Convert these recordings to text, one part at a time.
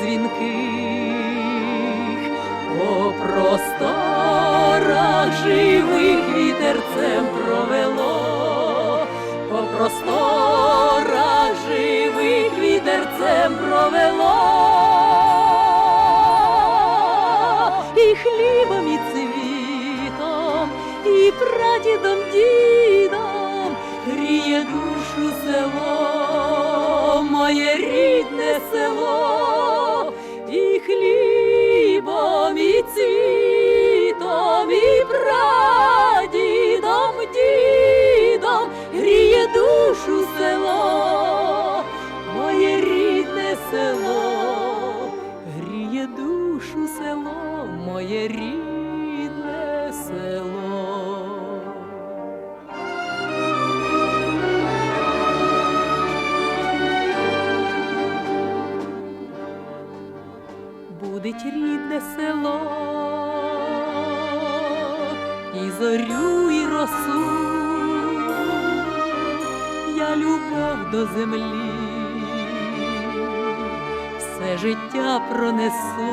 дзвінких, по просторах живих вітерцем провело, по просторах живих вітерцем провело, і хлібом, і цвітом, і прадідом, дідом гріє душу село, моє рідне село, до землі, все життя пронесу,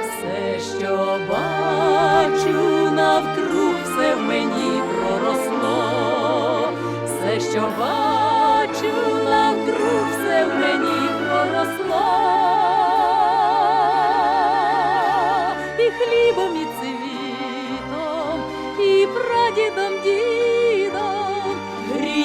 все, що бачу навкруг, все в мені проросло, все, що бачу навкруг, все в мені проросло, і хлібом, і цвітом, і прадідом, дідом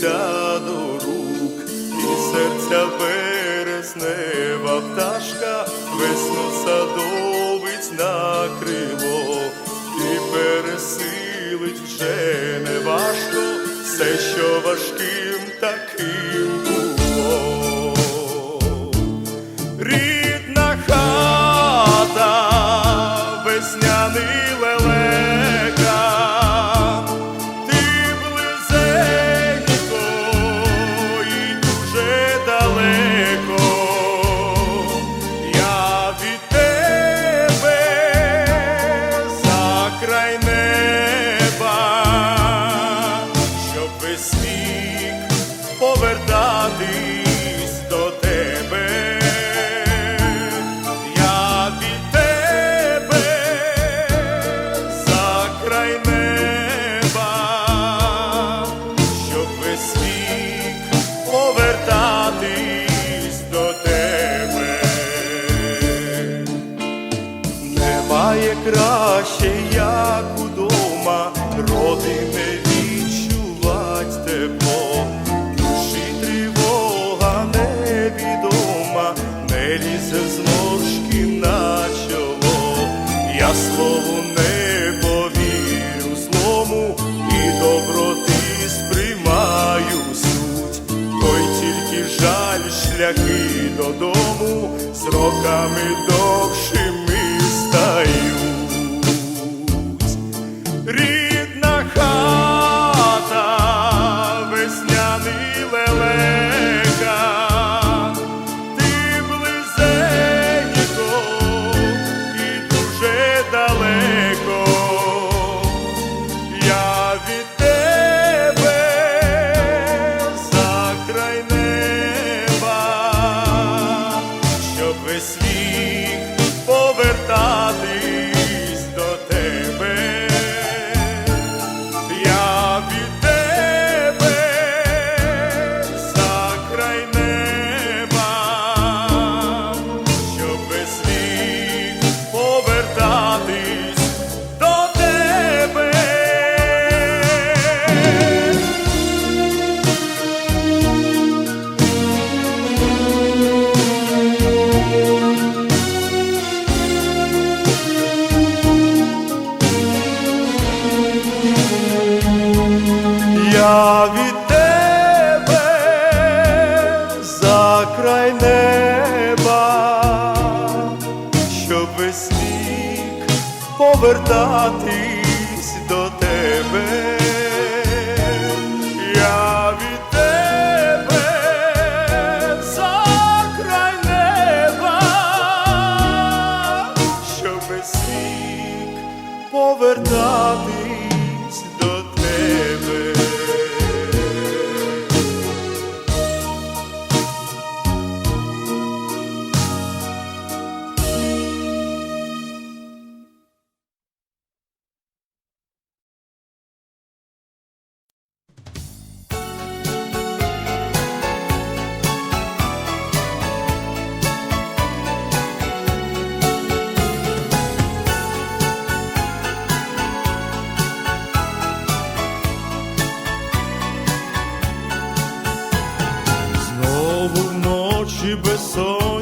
Тулиться до рук, і серця березнева пташка, весну садовить на крило, і пересилить вже не важко все, що важким таким шляхи додому з роками. край неба, щоб весь вік повертатись до тебе. de pessoas.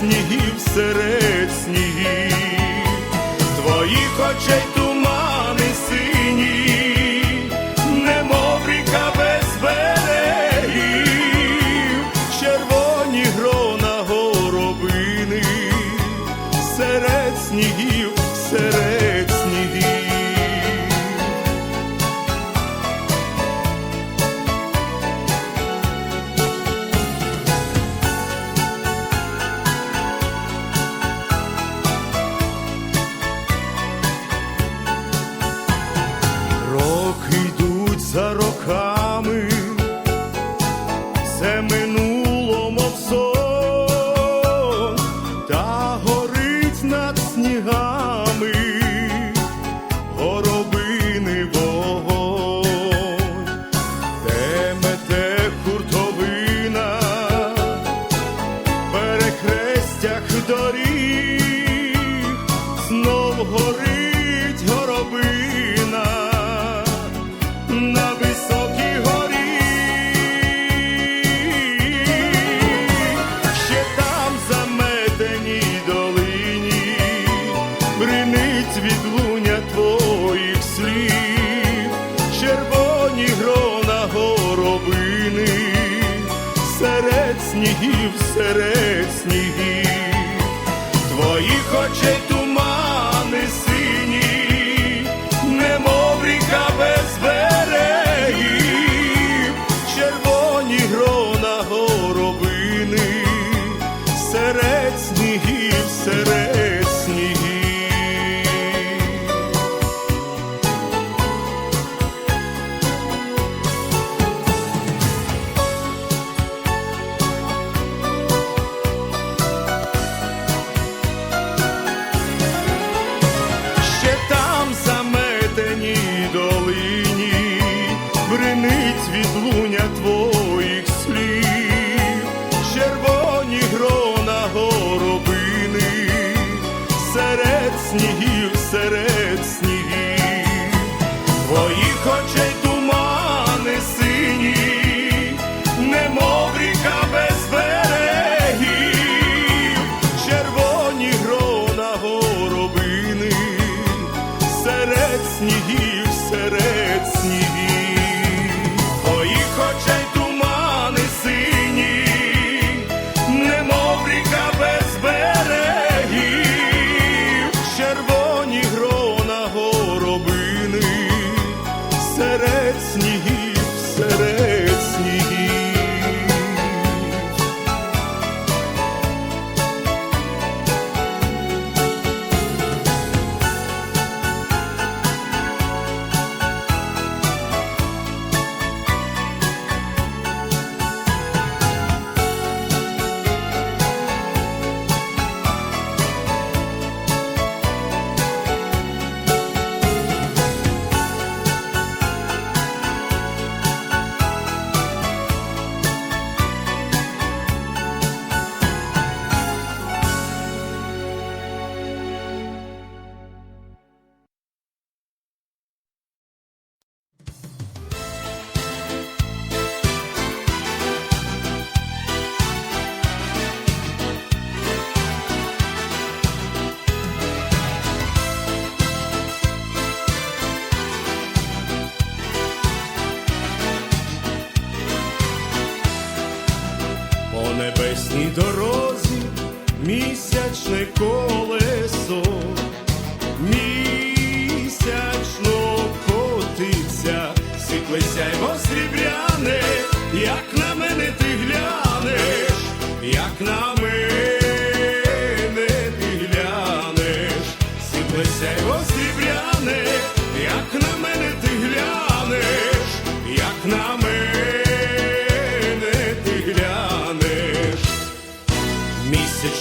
снігів серед снігів, твоїх очей. Серед снігів, серед снігів. Місячне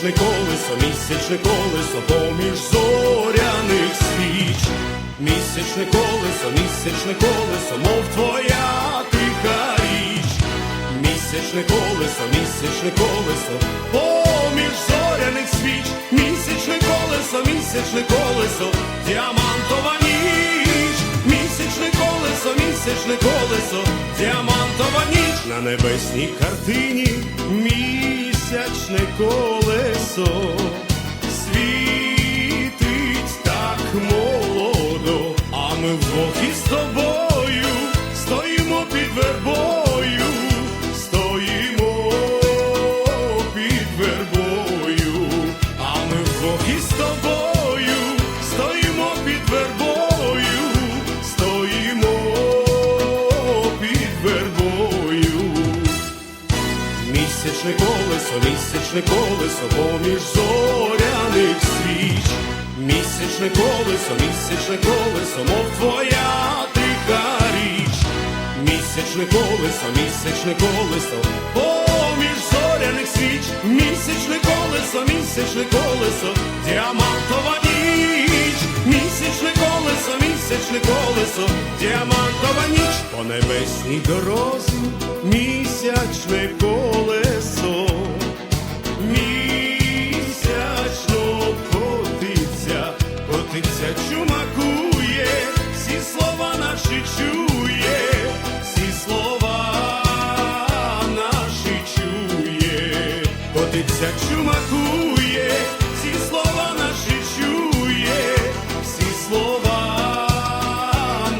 Місячне колесо, місячне колесо, поміж зоряних свіч. Місячне колесо, місячне колесо, мов твоя тиха річ. Місячне колесо, місячне колесо, поміж зоряних свіч. Місячне колесо, місячне колесо, діамантова ніч. Місячне колесо, місячне колесо, діамантова ніч. На небесній картині місячне колесо. Світить так молодо, а ми вдвох із тобою місячне колесо, поміж зоряних свіч. Місячне колесо, місячне колесо, мов твоя тиха річ. Місячне колесо, місячне колесо, поміж зоряних свіч. Місячне колесо, місячне колесо, діамантова ніч. Місячне колесо, місячне колесо, діамантова ніч. По небесній дорозі місячне колесо. Чумакує, всі слова наші чує, всі слова наші чує, котиться, чумакує, всі слова наші чує, всі слова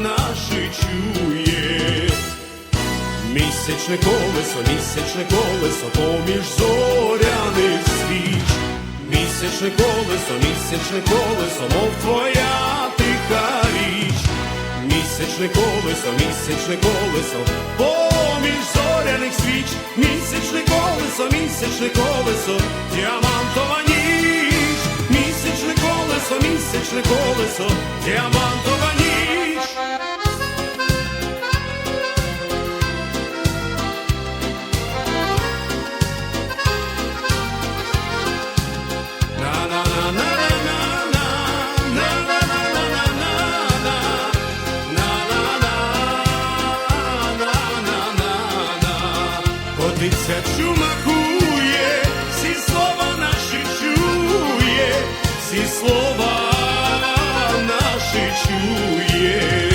наші чує. Місячне колесо, місячне колесо, поміж зоряних. Місячне колесо, місячне колесо, мов твоя тиха річ. Місячне колесо, місячне колесо, поміж зоряних свіч, місячне колесо, місячне колесо, діамантова ніч, місячне колесо, місячне колесо, діамантова ніч. Котиться чумакує, всі слова наші чує, всі слова наші чує.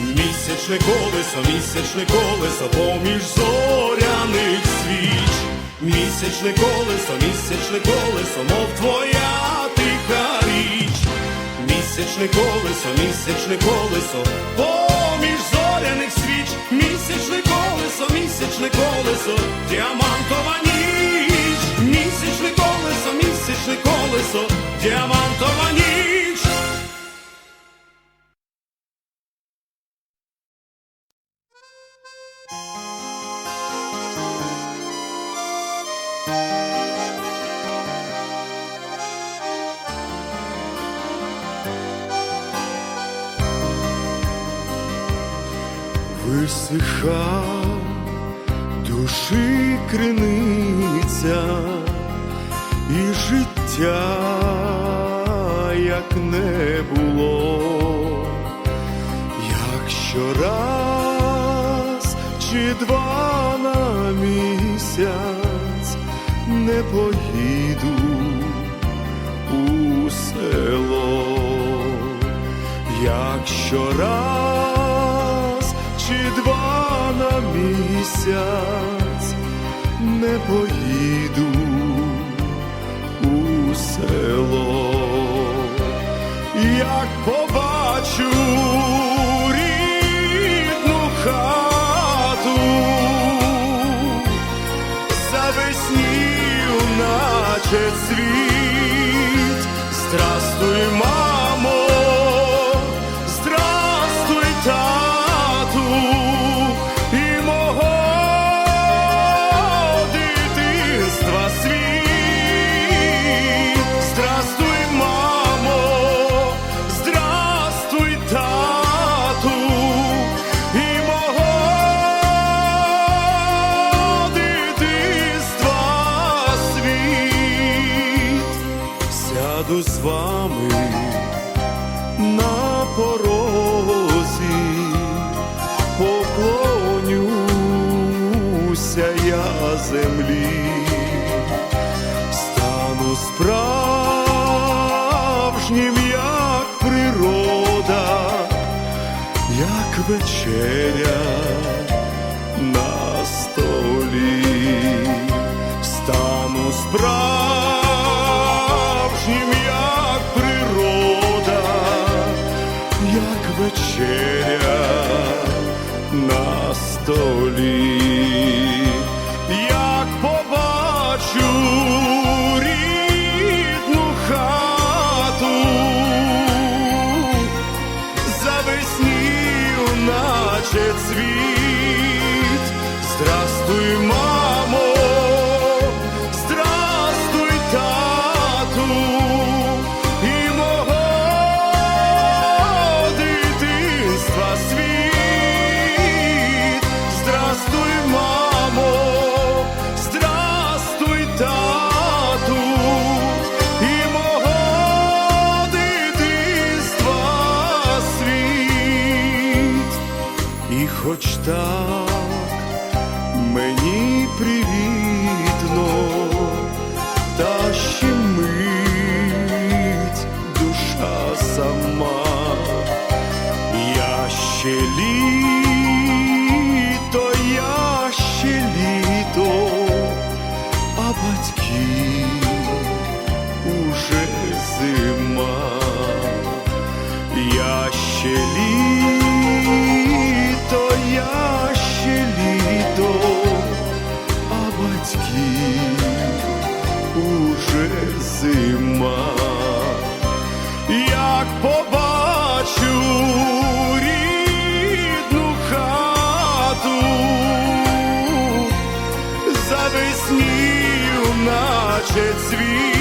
Місячне колесо, місячне колесо, поміж зоряних свіч. Місячне колесо, місячне колесо, мов твоя тиха річ. Місячне колесо, місячне колесо, поміж зоряних свіч. Місячне колесо, місячне колесо, діамантова ніч. Місячне колесо, місячне колесо, діамантова ніч. Висиха душі криниця і життя, як не було, якщо раз чи два на місяць не поїду у село, якщо раз місяць не поїду у село, як побачу рідну хату, завеснів, наче світ, здрастуй, справжнім, як природа, як вечеря на столі, стану справжнім, як природа, як вечеря на столі, як побачу рідну хату, завеснію, наче цвіт.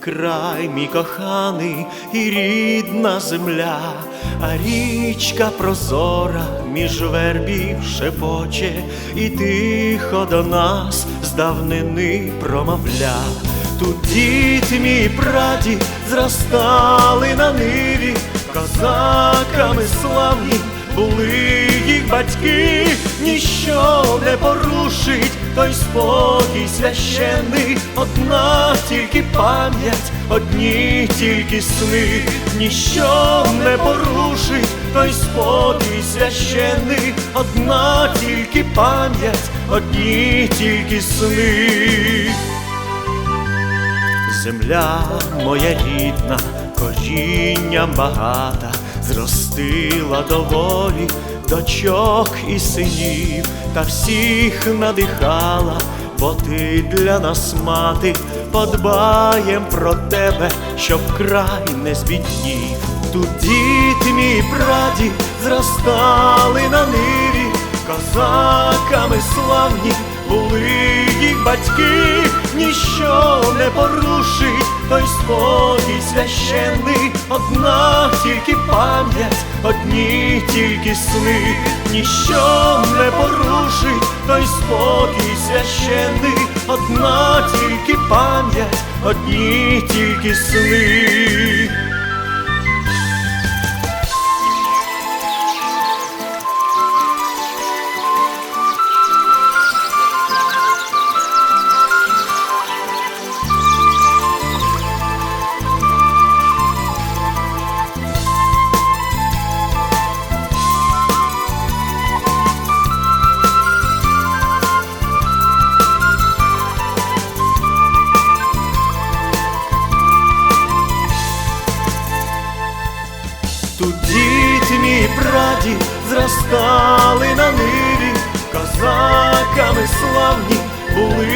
Край мій коханий і рідна земля, а річка прозора між вербів шепоче, і тихо до нас з давнини промовля. Тут дід мій прадід зростали на ниві, козаками славні були їх батьки, ніщо не порушить той спокій священний, одна тільки пам'ять, одні тільки сни, ніщо не порушить той спокій священний, одна тільки пам'ять, одні тільки сни. Земля моя рідна, корінням багата, зростила доволі дочок і синів, та всіх надихала, бо ти для нас мати, подбаєм про тебе, щоб край не збіднів. Тут дід мій прадід зростали на ниві, козаками славні були їх батьки, ніщо не порушить той спокій священний, одна тільки пам'ять, одні тільки сни, ніщо не порушить той спокій священний, одна тільки пам'ять, одні тільки сни. Славні були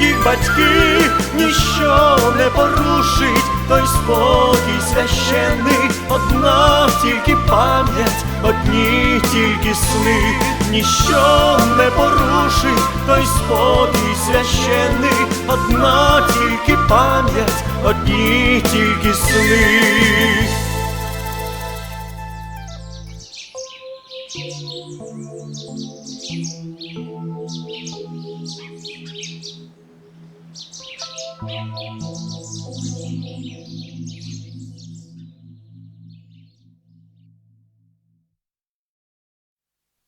їх батьки, ніщо не порушить той спокій священний, одна тільки пам'ять, одні тільки сни, ніщо не порушить той спокій священний, одна тільки пам'ять, одні тільки сни.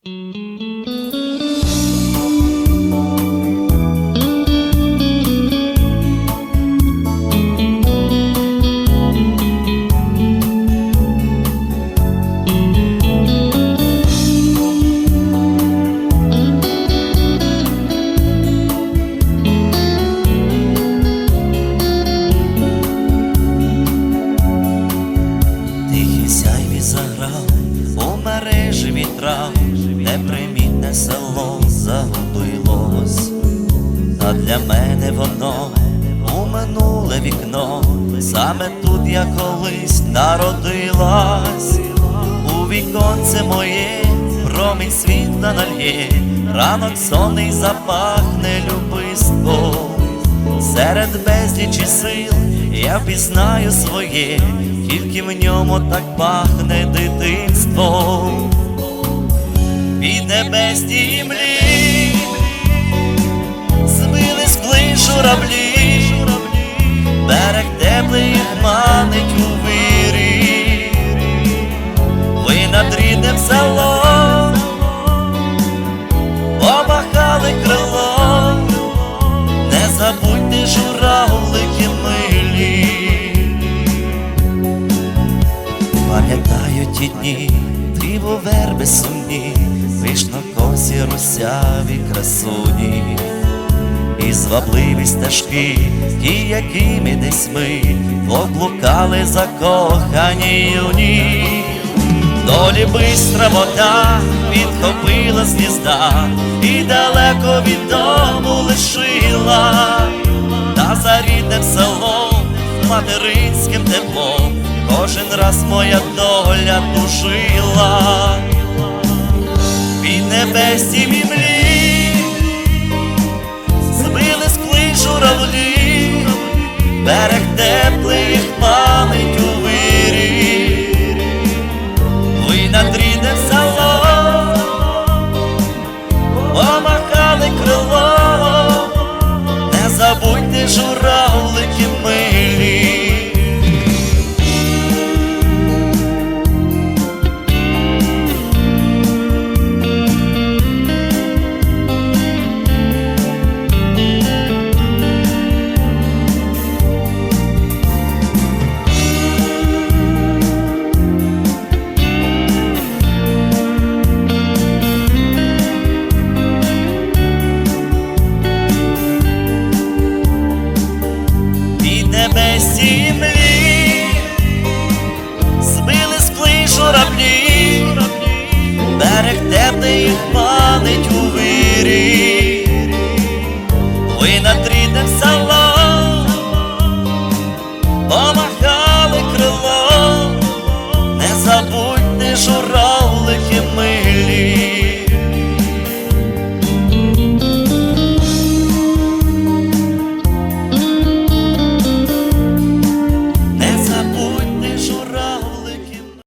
Mm-hmm. Ранок сонний запахне любистком. Серед безлічі сил я впізнаю своє, тільки в ньому так пахне дитинством. Від небесні млі збили з плин журавлі, берег теплий їх манить у вирі, ви над рідним селом помахали крилом, не забудьте журавлики милі. Пам'ятаю ті дні, диво верби сумні, вишнокосі русяві красуні, і звабливі стежки, ті, якими десь ми поблукали закохані юні. Долі бистра вода підхопила з гнізда і далеко від дому лишила, та за рідним селом, материнським теплом, кожен раз моя доля тужила, від небесні мімлі, збили з журавлі, берег теплий жував, не забудьте журавликів